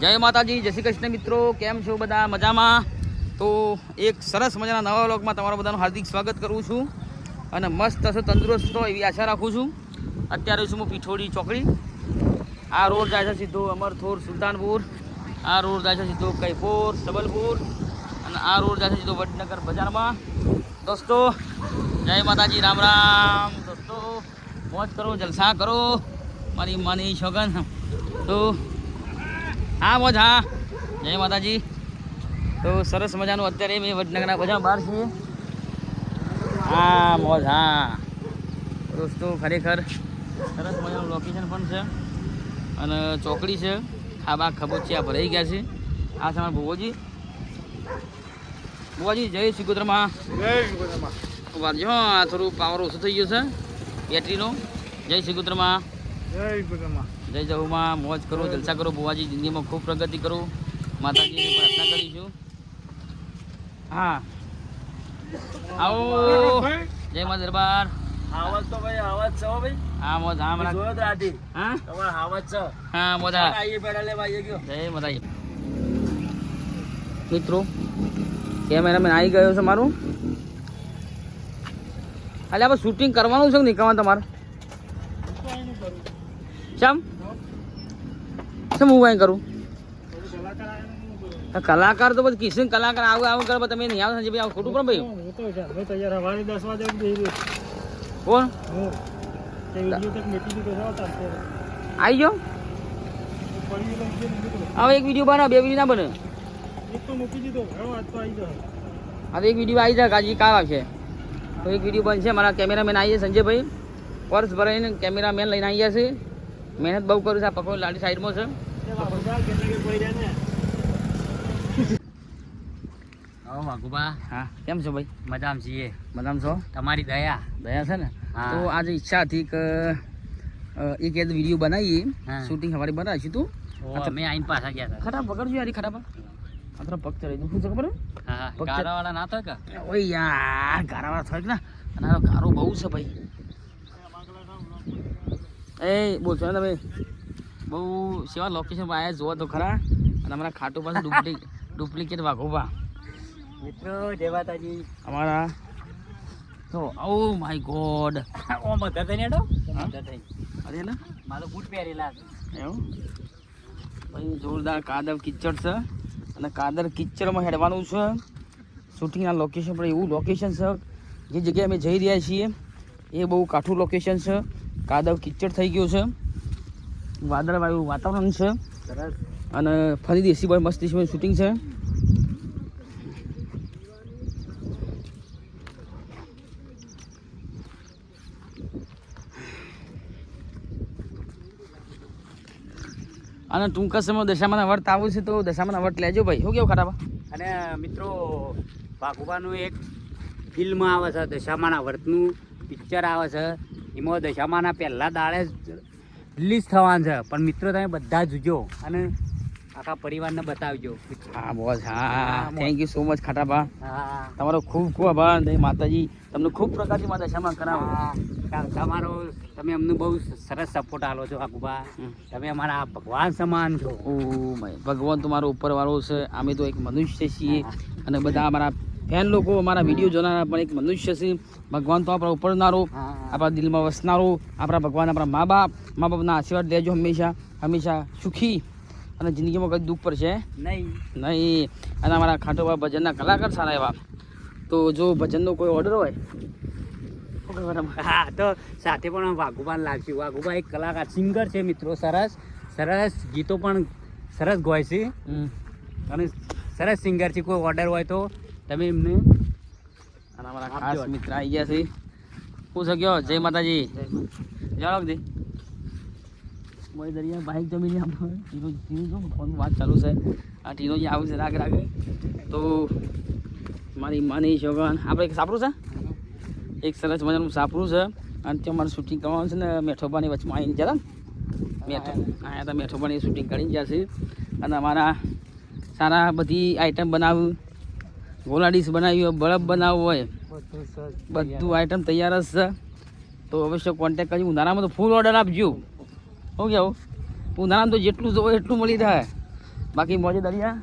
જય માતાજી, જય શ્રી કૃષ્ણ મિત્રો, કેમ છો બધા? મજામાં? તો એક સરસ મજાના નવા વ્લોગમાં તમારું બધાનું હાર્દિક સ્વાગત કરું છું અને મસ્ત હશે, તંદુરસ્ત એવી આશા રાખું છું. અત્યારે છું હું પીઠોડી ચોકડી. આ રોડ જાય છે સીધો અમરથોર સુલતાનપુર. આ રોડ જાય છે સીધો કૈપોર સબલપુર અને આ રોડ જાય છે સીધો વડનગર બજારમાં. દોસ્તો, જય માતાજી, રામ રામ. દોસ્તો, મોજ કરો, જલસા કરો. મારી માની છોગન. તો હા મોજ હા. જય માતાજી. તો સરસ મજાનું અત્યારે મેં વડનગરના બધા બહાર છીએ. હા મોજ હા. દોસ્તો ખરેખર સરસ મજાનું લોકેશન પણ છે. અને ચોકડી છે. ખાબા ખબોચિયા ભરાઈ ગયા છે. આ છે અમારા ભુવોજી. ભુવાજી જય શ્રી કુદરમાં વારજો આ થોડું પાવર ઓછું થઈ ગયું છે. બેટરીનો જય શ્રી કુદરમાં જય જહુમાં મોજ કરો જલસા કરો બુવાજી જિંદગીમાં ખૂબ પ્રગતિ કરો. માતાજીને પ્રાર્થના કરીશું. હા. આવો. જય મા દરબાર. આવાજ તો ભાઈ આવાજ છે ભાઈ. હા મોજ હા મેં જોયો તો હા? તમારો આવાજ છો. હા મોજ આઈએ પેડા લેવા ગયો. જય માતાજી મિત્રો કેમેરામેન આવી ગયો છે મારું. એટલે આપણે શૂટિંગ કરવાનું છે નહીં? તમારે? ચમ શું હું કાંઈ કરું? કલાકાર તો પછી કિશન કલાકાર આવું આવું કરે તમે નહીં આવો સંજય ભાઈ આવું ખોટું કરો ભાઈ. કોણ? આવી જાઓ હવે એક વીડિયો બનાવ બે વીડિયો ના બને. હવે આવી એક વીડિયો આવી જાય કાજી કાલ આવશે તો એક વીડિયો બનશે મારા કેમેરામેન આવીએ સંજયભાઈ. પર્સ ભરાઈને કેમેરામેન લઈને આવી છે. મહેનત બહુ કરું છું આ પકડો લાડી સાઈડમાં છે. હા વાઘુબા હા કેમ છો ભાઈ? મજામાં છીએ. મજામાં છો? તમારી દયા? દયા છે ને? તો આજે ઈચ્છા હતી કે એક યાદ વીડિયો બનાવીએ. શૂટિંગ સવારે બનાવીશું તું. ઓ, અમે પાછા ગયા હતા. ખરાબ પકડજો યાર ખરાબ આ થોડા પગ દઉં શું છે ખબર હા ગારાવાળા ના થાય કે? ઓય યાર ગારાવાળા થાય ને? અને ગારો બહુ છે ભાઈ. એ બોલશો ને તમે. બહુ સેવા લોકેશન પર આવ્યા જોવા તો ખરા અને અમારા ખાટુ પાસે ડુપ્લિક ડુપ્લિકેટ વાઘોબા મિત્રો જય માતાજી. અમારા. તો oh my god. Oh mother થઈને હેડો. બધા થઈ અરે ને મારો બૂટ પહેરેલા. એવું? ભાઈ જોરદાર કાદર કિચડ છે અને કાદર કિચડમાં હેડવાનું છે. શૂટિંગના લોકેશન પર એવું લોકેશન છે જે જગ્યાએ અમે જઈ રહ્યા છીએ એ બહુ કાઠું લોકેશન છે. કાદવ કિચડ થઈ ગયું છે. વાદળવાયું વાતાવરણ છે. અને ફરી દેશી બોય મસ્ત દેશી શૂટિંગ છે. અને ટૂંકા સમયમાં દશામાના વર્ત આવું છે તો દશામાના વર્ત લેજો ભાઈ. શું કેવું ખરાબ અને મિત્રો ભાગવાનું એક ફિલ્મ આવે છે, દશામાના વર્તનું પિક્ચર આવે છે. એમાં દશામાના પહેલાં દાડે રિલીઝ થવાનું છે. પણ મિત્રો તમે બધા જોજો અને આખા પરિવારને બતાવજો. હા બોસ હા thank you so much Khatabha. હા તમારો ખૂબ ખૂબ આભાર માતાજી તમને ખૂબ પ્રકારની માં દશામાં કરાવો. તમારો તમે અમને બહુ સરસ સપોર્ટ આલો છો આગુબા તમે અમારા ભગવાન સમાન છો. ઓ ભગવાન તમારો ઉપરવાળો ઉપર વાળો છે. અમે તો એક મનુષ્ય છીએ અને બધા અમારા ફેન લોકો અમારા વીડિયો જોનારા પણ એક મનુષ્ય છે. ભગવાન તો આપણા ઉપરનારો હા. આપણા દિલમાં વસનારો આપણા ભગવાન આપણા મા બાપ મા બાપના આશીર્વાદ દેજો હંમેશા હંમેશા સુખી અને જિંદગીમાં કદી દુઃખ પડશે? નહીં. નહીં. અને અમારા ખાટોબા ભજનના કલાકાર સારા એવા. તો જો ભજનનો કોઈ ઓર્ડર હોય? હા તો સાથે પણ વાઘુબાન લાગશે. વાઘુબા એક કલાકાર સિંગર છે મિત્રો સરસ સરસ ગીતો પણ સરસ ગોય છે. અને સરસ સિંગર છે. કોઈ ઓર્ડર હોય તો તમે એમને અને અમારા ખાસ મિત્ર આવી ગયા છે. હું ગયો જય માતાજી. જણાવ દે મોય દરિયા બાઈક જમી લે આપણે. ટીનો ટીનો ફોન વાત ચાલુ છે. આ ટીનો જે આવું છે રાગ રાગ. તો મારી માની શોગન આપણે એક સાપરું છે? એક સરસ મજાનું સાપરું છે. અને ત્યાં મારે શૂટિંગ કરવાનું છે ને મેઠોબાની વચમાં આવીને જરા મેઠો અહીંયા તો મેઠોબાની શૂટિંગ કરીને જશે અને અમારા સારા બધી આઈટમ બનાવ્યું. ગોલા ડીશ બનાવી હોય બળબ બનાવવો હોય બધું આઈટમ તૈયાર. જ છે. તો અવશ્ય કોન્ટેક કરજો ઉનાળામાં તો ફૂલ ઓર્ડર આપજો. શું કહેવું ઉનાળામાં તો જેટલું જોવો એટલું મળી જાય. બાકી મોજે દરિયા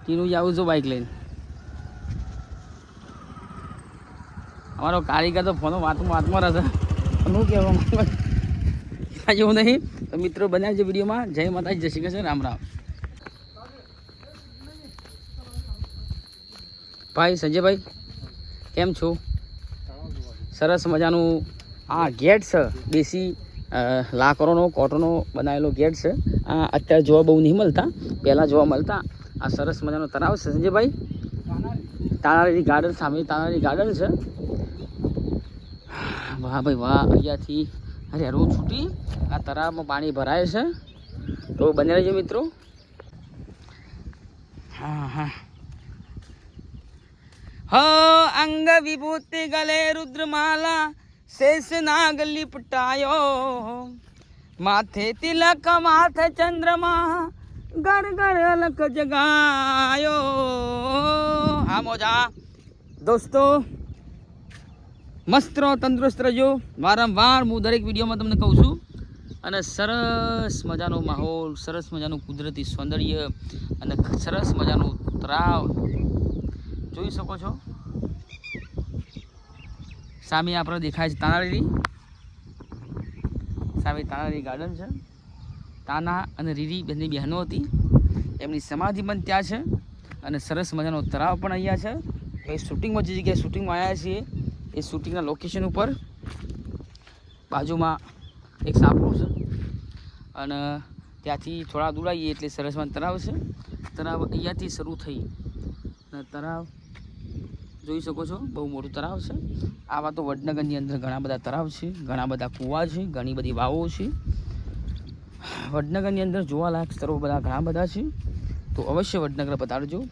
ટીનું જ આવું છું બાઇક લઈને. અમારો કારીગર તો ફોનો વાતમાં વાતમાં રહેશે શું કહેવા જેવું નહીં. તો મિત્રો બનાવજો વિડીયોમાં જય માતાજી જય શ્રી કૃષ્ણ. રામ રામ. ભાઈ, સંજયભાઈ, કેમ છો? સરસ મજાનું આ ગેટ છે, દેશી લાકરોનો, કોટોનો બનાવેલો ગેટ છે. આ અત્યારે જોવા બહુ નહીં મળતા. પહેલાં જોવા મળતા. આ સરસ મજાનો તળાવ છે, સંજયભાઈ. તાનારી ગાર્ડન સામે તાનારી ગાર્ડન છે. વાહ ભાઈ, વાહ, અહીંયાથી અરે, રોજ છૂટી. આ તળાવમાં પાણી ભરાય છે. તો બને રહેજો મિત્રો. હા હા. હ, અંગ વિભૂતિ ગલે રુદ્રમાલા, શેષ નાગ લિપટાયો. માથે તિલક, માથે ચંદ્રમા ગર ગર અલક જગાયો. હા, મોજા. દોસ્તો, મસ્ત રહો, તંદુરસ્ત રહેજો. વારંવાર હું દરેક વિડીયોમાં તમને કહું છું. અને સરસ મજાનો માહોલ, સરસ મજાનું કુદરતી સૌંદર્ય અને સરસ મજાનું તળાવ જોઈ શકો છો. સામે આપણે દેખાય છે તાનારીરી સામે તાનારી ગાર્ડન છે. તાના અને રીરી બંને બહેનો હતી. એમની સમાધિ પણ ત્યાં છે અને સરસ મજાનો તળાવ પણ અહીંયા છે. એ શૂટિંગમાં જે જગ્યાએ શૂટિંગમાં આવ્યા છીએ, એ શૂટિંગના લોકેશન ઉપર બાજુમાં એક સાપરો છે. અને ત્યાંથી થોડા દૂર આવીએ એટલે સરસમાં તળાવ છે. તળાવ અહીંયાથી શરૂ થઈ. અને તળાવ જોઈ શકો છો, બહુ મોટું તળાવ છે. આવા તો વડનગરની અંદર ઘણા બધા તળાવ છે, ઘણા બધા કૂવા છે, ઘણી બધી વાવો છે. વડનગરની અંદર જોવાલાયક સ્થળો બધા ઘણા બધા છે. તો અવશ્ય વડનગર પધારજો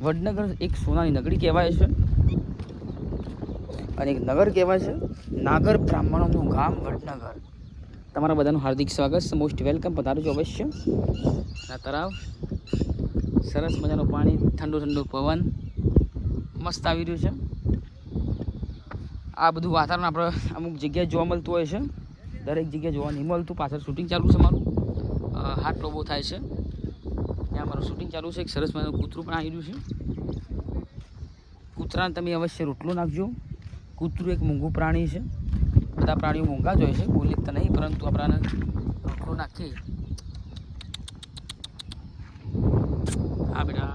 વડનગર એક સોનાની નગરી કહેવાય છે. અને એક નગર કહેવાય છે, નાગર બ્રાહ્મણોનું ગામ વડનગર. તમારા બધાનું હાર્દિક સ્વાગત છે. મોસ્ટ વેલકમ પધારજો અવશ્ય. આ તળાવ. સરસ મજાનું પાણી ઠંડુ ઠંડુ પવન. મસ્ત આવી રહ્યું છે. આ બધું વાતાવરણ આપણે અમુક જગ્યાએ જોવા મળતું હોય છે. દરેક જગ્યાએ જોવા નહીં મળતું. પાછળ શૂટિંગ ચાલુ છે મારું. હાથ લોબો થાય છે. ત્યાં મારું શૂટિંગ ચાલુ છે. એક સરસ મજાનું કૂતરું પણ આવી રહ્યું છે. કૂતરાને તમે અવશ્ય રોટલો નાખજો. કૂતરું એક મોંઘું પ્રાણી છે. બધા પ્રાણીઓ મોંઘા જ હોય છે. બોલી તો નહીં, પરંતુ આપણાને રોટલો નાખીએ હા બેટા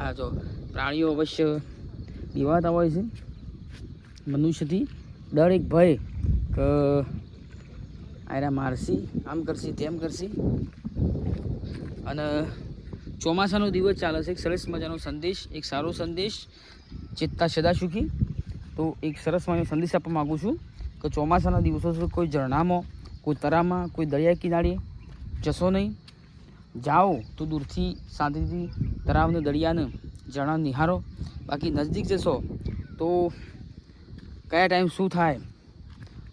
હા જો પ્રાણીઓ અવશ્ય બીવાતા હોય છે. મનુષ્યથી દરેક ભય કે આયરા મારસી આમ કરશી, તેમ કરશી. અને ચોમાસાનો દિવસ ચાલે છે. એક સરસ મજાનો સંદેશ, એક સારો સંદેશ. ચેતતા સદા સુખી તો એક સરસ મજાનો સંદેશ આપવા માગું છું કે ચોમાસાના દિવસો કોઈ ઝરણામાં, કોઈ તરામાં, કોઈ દરિયા કિનારે જશો નહીં. જાઓ તો દૂરથી શાંતિથી તળાવને દરિયાને ઝરણા નિહારો. બાકી નજદીક જશો તો કયા ટાઈમ શું થાય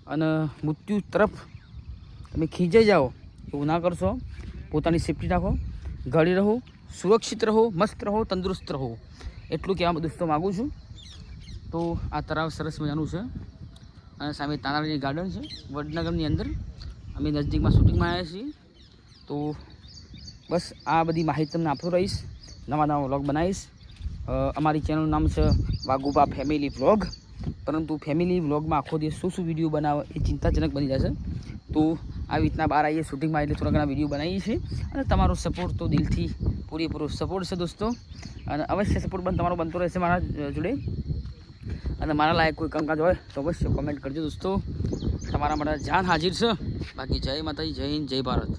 અને મૃત્યુ તરફ તમે ખીજાઈ જાઓ એવું ના કરશો. પોતાની સેફટી રાખો ઘડી રહો, સુરક્ષિત રહો, મસ્ત રહો, તંદુરસ્ત રહો. એટલું કહેવા દોસ્તો માગું છું. તો આ તળાવ સરસ મજાનું છે અને સામે તાનારી ગાર્ડન છે. વડનગરની અંદર અમે નજદીકમાં શૂટિંગમાં આવ્યા છીએ. તો બસ આ બધી માહિતી તમને આપતો રહીશ. નવા નવા વ્લોગ બનાવીશ. અમારી ચેનલનું નામ છે વાગુબા ફેમિલી વ્લોગ. પરંતુ ફેમિલી વ્લોગમાં આખો દિવસ શું શું વીડિયો બનાવે એ ચિંતાજનક બની જશે. તો આવી રીતના બહાર આવીએ શૂટિંગમાં એટલે થોડા ઘણા વીડિયો બનાવીએ છીએ. અને તમારો સપોર્ટ તો દિલથી પૂરેપૂરો સપોર્ટ છે દોસ્તો. અને અવશ્ય સપોર્ટ પણ તમારો બનતો રહેશે મારા જોડે. અને મારા લાયક કોઈ કંકાજ હોય તો અવશ્ય કોમેન્ટ કરજો દોસ્તો. તમારા માટે જાન હાજર છે. બાકી જય માતાજી, જય હિન્દ, જય ભારત.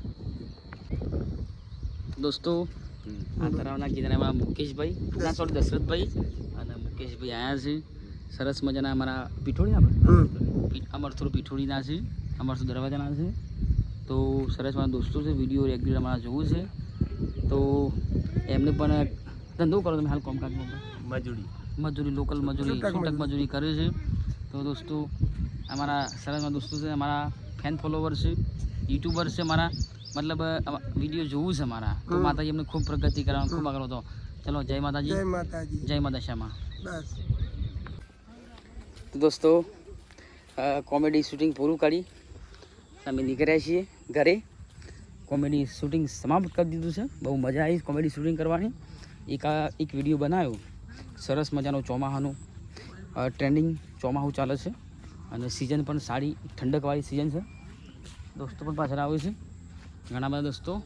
દોસ્તો આ તરાવના અમારા મુકેશભાઈ ના સોરી દશરથભાઈ અને મુકેશભાઈ આવ્યા છે. સરસ મજાના અમારા પીઠોડીના અમરથુર પીઠોડીના છે અમરથુર દરવાજાના છે. તો સરસ મારા દોસ્તો છે વીડિયો રેગ્યુલર અમારા જોવું છે. તો એમને પણ ધંધો કરો તમે હાલ કોમકાજમાં મજૂરી. મજૂરી લોકલ મજૂરી છૂટક મજૂરી કરે છે. તો દોસ્તો અમારા સરસમાં દોસ્તો છે અમારા ફેન ફોલોવર છે યુટ્યુબર છે મારા મતલબ વીડિયો જોવું છે મારા. તો માતાજી એમને ખૂબ પ્રગતિ કરવાનું ખૂબ આગળ હતો. ચલો જય માતાજી. જય માતાજી. જય માતા શ્યામા બસ. તો દોસ્તો કોમેડી શૂટિંગ પૂરું કરી. અમે નીકળ્યા છીએ ઘરે. કોમેડી શૂટિંગ સમાપ્ત કરી દીધું છે. બહુ મજા આવી કોમેડી શૂટિંગ કરવાની. એક આ એક વીડિયો બનાવ્યો. સરસ મજાનો ચોમાહાનું ટ્રેન્ડિંગ ચોમાહું ચાલે છે. અને સિઝન પણ સારી ઠંડકવાળી સિઝન છે. દોસ્તો પણ પાછળ આવ્યું છે. ઘણા બધા દોસ્તો.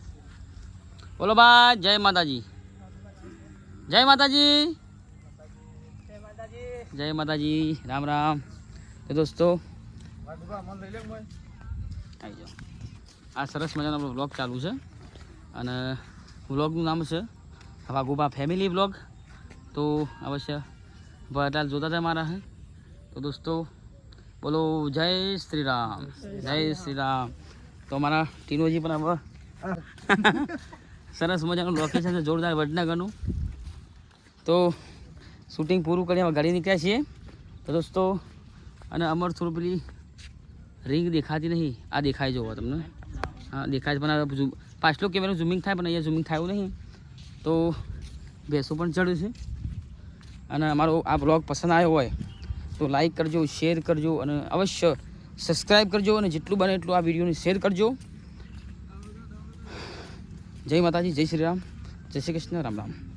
બોલો બા, જય માતાજી. જય માતાજી. જય માતાજી, રામ રામ. દોસ્તો આવી જાઓ. આ સરસ મજાનો આપણો વ્લોગ ચાલુ છે. અને વ્લોગનું નામ છે હવા વાઘુબા ફેમિલી વ્લોગ તો અવશ્ય બધા જોતા હતા મારા તો દોસ્તો, બોલો જય શ્રી રામ. જય શ્રી રામ. તો અમારા ટીનોજી પણ હવે સરસ મજાનું લોકેશન છે, જોરદાર વડનગરનું. તો શૂટિંગ પૂરું કરી અમે ગાડી નીકળ્યા છીએ. તો દોસ્તો, અને અમર થોડું પેલી રિંગ દેખાતી નહીં. આ દેખાય જોવો તમને. હા, દેખાય પણ પાછલો કેમેરો ઝૂમિંગ થાય, પણ અહીંયા ઝૂમિંગ થયું નહીં. તો ભેંસો પણ ચડ્યું છે. અને અમારો આ બ્લોગ પસંદ આવ્યો હોય, તો લાઈક કરજો શેર કરજો, અને અવશ્ય સબસ્ક્રાઈબ કરજો અને જેટલું બને એટલું આ વિડીયોને શેર કરજો. જય માતાજી, જય શ્રી રામ. જય શ્રી કૃષ્ણ, રામ રામ.